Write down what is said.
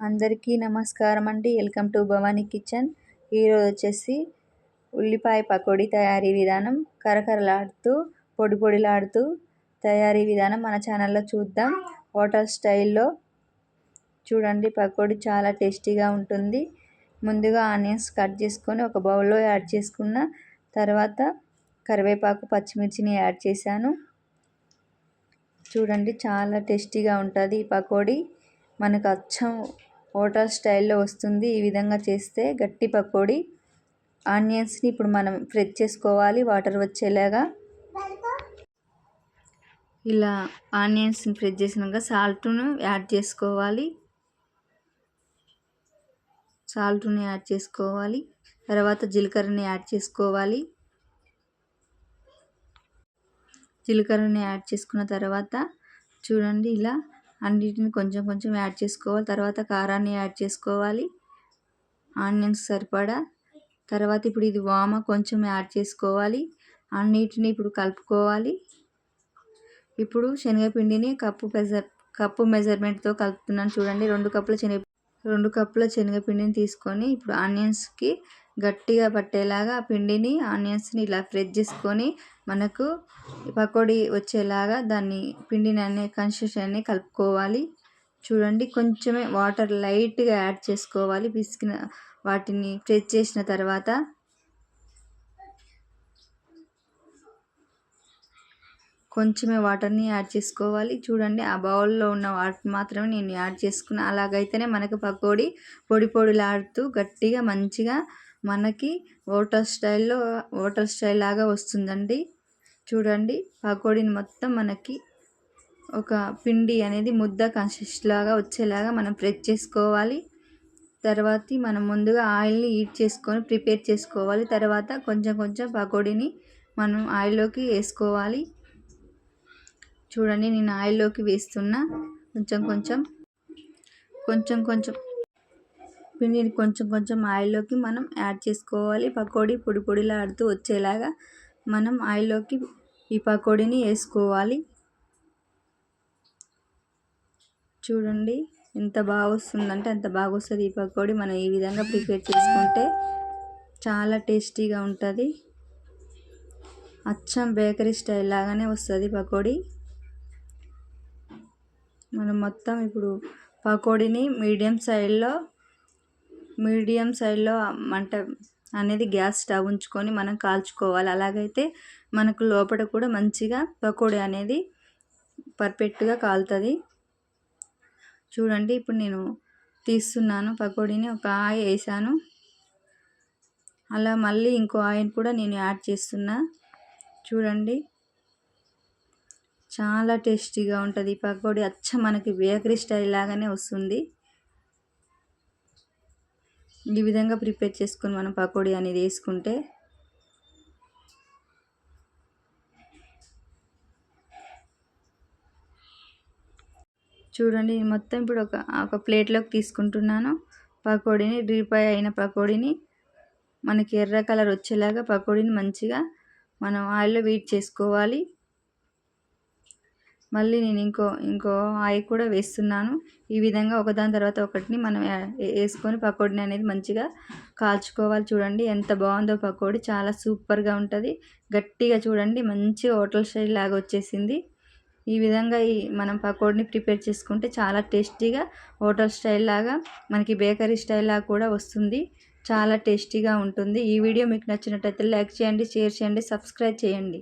అందరికీ నమస్కారం అండి వెల్కమ్ టు భవానీ కిచెన్. ఈరోజు వచ్చేసి ఉల్లిపాయ పకోడీ తయారీ విధానం. కరకరలాడుతూ పొడి పొడిలాడుతూ తయారీ విధానం మన ఛానల్లో చూద్దాం. హోటల్ స్టైల్లో చూడండి పకోడీ చాలా టేస్టీగా ఉంటుంది. ముందుగా ఆనియన్స్ కట్ చేసుకొని ఒక బౌల్లో యాడ్ చేసుకున్న తర్వాత కరివేపాకు పచ్చిమిర్చిని యాడ్ చేశాను. చూడండి చాలా టేస్టీగా ఉంటుంది ఈ పకోడీ. మనకు అచ్చం హోటల్ స్టైల్లో వస్తుంది. ఈ విధంగా చేస్తే గట్టి పకోడీ ఆనియన్స్ని ఇప్పుడు మనం ఫ్రై చేసుకోవాలి వాటర్ వచ్చేలాగా. ఇలా ఆనియన్స్ని ఫ్రై చేసినాక సాల్ట్ను యాడ్ చేసుకోవాలి. సాల్ట్ని యాడ్ చేసుకోవాలి. తర్వాత జీలకర్రని యాడ్ చేసుకోవాలి. జీలకర్రని యాడ్ చేసుకున్న తర్వాత చూడండి ఇలా అన్నిటిని కొంచెం కొంచెం యాడ్ చేసుకోవాలి. తర్వాత కారాన్ని యాడ్ చేసుకోవాలి. ఆనియన్స్ సరిపడా. తర్వాత ఇప్పుడు ఇది వామ కొంచెం యాడ్ చేసుకోవాలి. అన్నిటిని ఇప్పుడు కలుపుకోవాలి. ఇప్పుడు శనగపిండిని కప్పు మెజర్ కప్పు మెజర్మెంట్తో కలుపుతున్నాను చూడండి. రెండు కప్పుల శనగ రెండు కప్పుల శనగపిండిని తీసుకొని ఇప్పుడు ఆనియన్స్కి గట్టిగా పట్టేలాగా ఆ పిండిని ఆనియన్స్ని ఇలా ఫ్రెష్ చేసుకొని మనకు పకోడీ వచ్చేలాగా దాన్ని పిండిని అనే కన్సిస్టెన్సీ కలుపుకోవాలి. చూడండి కొంచెమే వాటర్ లైట్గా యాడ్ చేసుకోవాలి. పిసికిన వాటిని ఫ్రెష్ చేసిన తర్వాత కొంచెమే వాటర్ని యాడ్ చేసుకోవాలి. చూడండి ఆ బౌల్లో ఉన్న వాటర్ మాత్రమే నేను యాడ్ చేసుకున్నాను అలాగైతేనే మనకు పకోడీ పొడి పొడిలాడుతూ గట్టిగా మంచిగా మనకి హోటల్ స్టైల్లో హోటల్ స్టైల్ లాగా వస్తుందండి. చూడండి పకోడీని మొత్తం మనకి ఒక పిండి అనేది ముద్ద కన్సిస్ట్ లాగా వచ్చేలాగా మనం ప్రెస్ చేసుకోవాలి. తర్వాత మనం ముందుగా ఆయిల్ని హీట్ చేసుకొని ప్రిపేర్ చేసుకోవాలి. తర్వాత కొంచెం కొంచెం పకోడీని మనం ఆయిల్లోకి వేసుకోవాలి. చూడండి నేను ఆయిల్లోకి వేస్తున్నా. కొంచెం కొంచెం కొంచెం కొంచెం పిండిని కొంచెం కొంచెం ఆయిల్లోకి మనం యాడ్ చేసుకోవాలి. పకోడీ పొడి పొడిలాడుతూ వచ్చేలాగా మనం ఆయిల్లోకి ఈ పకోడీని వేసుకోవాలి. చూడండి ఎంత బాగా వస్తుందంటే అంత బాగా వస్తుంది ఈ పకోడీ. మనం ఈ విధంగా ప్రిపేర్ చేసుకుంటే చాలా టేస్టీగా ఉంటుంది. అచ్చం బేకరీ స్టైల్ లాగానే వస్తుంది పకోడీ. మనం మొత్తం ఇప్పుడు పకోడీని మీడియం సైడ్లో మీడియం సైడ్లో మంట అనేది గ్యాస్ స్టవ్ ఉంచుకొని మనం కాల్చుకోవాలి. అలాగైతే మనకు లోపల కూడా మంచిగా పకోడీ అనేది పర్ఫెక్ట్గా కాలుతుంది. చూడండి ఇప్పుడు నేను తీస్తున్నాను పకోడీని. ఒక ఆయి వేసాను. అలా మళ్ళీ ఇంకో ఆయిల్ కూడా నేను యాడ్ చేస్తున్నా. చూడండి చాలా టేస్టీగా ఉంటుంది ఈ పకోడీ. అచ్చ మనకి బేకరీ స్టైల్ లాగానే వస్తుంది. ఈ విధంగా ప్రిపేర్ చేసుకొని మనం పకోడీ అనేది వేసుకుంటే చూడండి మొత్తం ఇప్పుడు ఒక ఒక ప్లేట్లోకి తీసుకుంటున్నాను. పకోడీని డీప్ అయిన పకోడీని మనకి ఎర్ర కలర్ వచ్చేలాగా పకోడీని మంచిగా మనం ఆయిల్లో వీట్ చేసుకోవాలి. మళ్ళీ నేను ఇంకో ఇంకో ఆయి కూడా వేస్తున్నాను. ఈ విధంగా ఒకదాని తర్వాత ఒకటిని మనం వేసుకొని పకోడీని అనేది మంచిగా కాల్చుకోవాలి. చూడండి ఎంత బాగుందో పకోడీ. చాలా సూపర్గా ఉంటుంది. గట్టిగా చూడండి మంచి హోటల్ స్టైల్ లాగా వచ్చేసింది. ఈ విధంగా ఈ మనం పకోడీని ప్రిపేర్ చేసుకుంటే చాలా టేస్టీగా హోటల్ స్టైల్ లాగా మనకి బేకరీ స్టైల్ లాగా కూడా వస్తుంది. చాలా టేస్టీగా ఉంటుంది. ఈ వీడియో మీకు నచ్చినట్టయితే లైక్ చేయండి షేర్ చేయండి సబ్స్క్రైబ్ చేయండి.